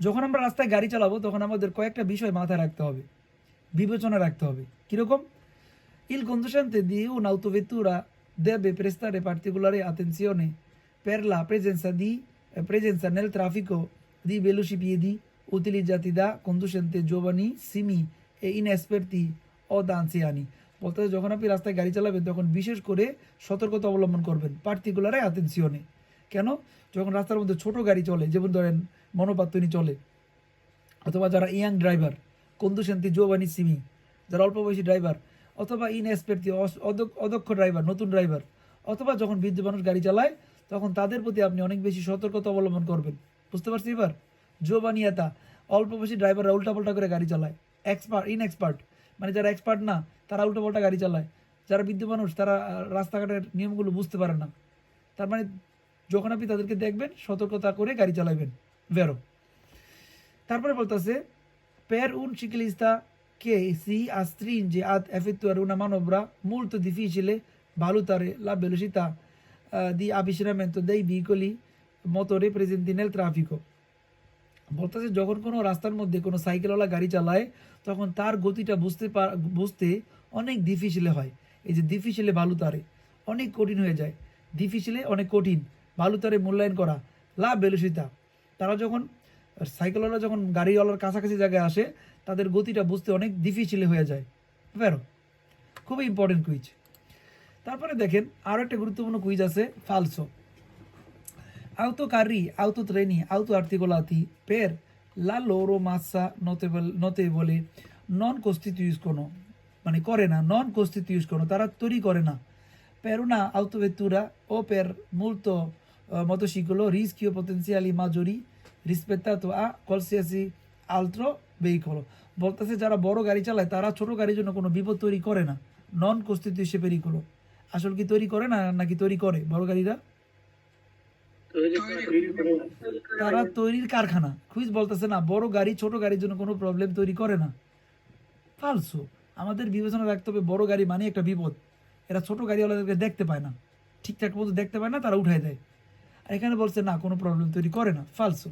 যখন আমরা রাস্তায় গাড়ি চালাবো, তখন আমাদের কয়েকটা বিষয় মাথায় রাখতে হবে। বিবেচনা রাখতে হবে। কীরকম? ইল কন্দুশান্তে দিয়ে ও নাউতো ভেতুরা, দেবে প্রেস্তারে পার্টিকুলারে আতেনসিওনে প্যারলা প্রেজেন্সা দি, প্রেজেন্সা নেল ট্রাফিকো, দি বেলুসি বেলুশিপিয়ে দি, উতিলি জাতি দা কন্দুশান্তে জোবানি, সিমি, এ ইনএসপেরতি ও দানসিয়ানি বলতে যখন আপনি রাস্তায় গাড়ি চালাবেন, তখন বিশেষ করে সতর্কতা অবলম্বন করবেন, পার্টিকুলারে আতেনসিওনে কেন? যখন রাস্তার মধ্যে ছোট গাড়ি চলে, যেমন ধরেন মনোপাত্তনি চলে, অথবা যারা ইয়াং ড্রাইভার কন্দুশান্তি জোবানি সিমি, যারা অল্প বয়সী ড্রাইভার, অথবা ইনএক্সপার্টি অদক্ষ ড্রাইভার, নতুন ড্রাইভার, অথবা যখন বৃদ্ধ মানুষ গাড়ি চালায়, তখন তাদের প্রতি আপনি অনেক বেশি সতর্কতা অবলম্বন করবেন। বুঝতে পারছি এবার? জোবানিয়াতা অল্প বয়সী ড্রাইভাররা উল্টাপাল্টা করে গাড়ি চালায়। এক্সপার্ট, ইনএক্সপার্ট মানে যারা এক্সপার্ট না, তারা উল্টাপাল্টা গাড়ি চালায়। যারা বৃদ্ধ মানুষ, তারা রাস্তাঘাটের নিয়মগুলো বুঝতে পারে না। তার মানে যখন আপনি তাদেরকে দেখবেন, সতর্কতা করে গাড়ি চালাবেন। বেরো তারপরে বলতেছে, পের উন শিকিলিস্তা কে সি আস্ত্রিন যে আত এফেতুয়ার উনা মানবরা মূল তো দিফি ছিল ভালো তারে লাভ বেলসিতা দি আবিশ্রামেন তো দেই ভিকলি মোটরে প্রেজেন্ট দিনেল ট্রাফিকও বলতেছে, যখন কোনো রাস্তার মধ্যে কোনো সাইকেলওয়ালা গাড়ি চালায়, তখন তার গতিটা বুঝতে পার বুঝতে অনেক দিফিসিলে হয়। এই যে দিফিসিলে ভালো তারে অনেক কঠিন হয়ে যায়। দিফিসিলে অনেক কঠিন। বালুতারে মূল্যায়ন করা লাভ বেলুসিতা তারা যখন সাইকেলওয়ালা যখন গাড়িওয়ালার কাছাকাছি জায়গায় আসে তাদের গতিটা বুঝতে অনেক ডিফিসিলে হয়ে যায়। বেরো খুবই ইম্পর্টেন্ট কুইজ তারপরে দেখেন আরও একটা গুরুত্বপূর্ণ কুইজ আছে ফালসো autocarri, autotreni, autoarticolati per la নতে বলে নন notevole ইউজ costituiscono মানে করে না নন costituiscono তারা তৈরি করে না। una autovettura o per molto eh, motociclo rischio potenziali maggiori rispettato a qualsiasi altro veicolo বলতেছে যারা বড় গাড়ি চালায় তারা ছোট গাড়ির জন্য কোনো বিপদ তৈরি করে না। নন কস্টিটিউশন পেরিকোলো আসল কি তৈরি করে না নাকি তৈরি করে বড় গাড়িরা? তারা তৈরির কারখানা। কুইজ বলতেছে না বড় গাড়ি ছোট গাড়ির জন্য কোনো প্রবলেম তৈরি করে না। ফালসু। আমাদের বিবেচনা রাখতে হবে বড় গাড়ি মানে একটা বিপদ। এরা ছোট গাড়িওয়ালাদেরকে দেখতে পায় না। ঠিকঠাক মতো দেখতে পায় না তারা উঠাই দেয়। আর এখানে বলছে না কোনো প্রবলেম তৈরি করে না ফালসু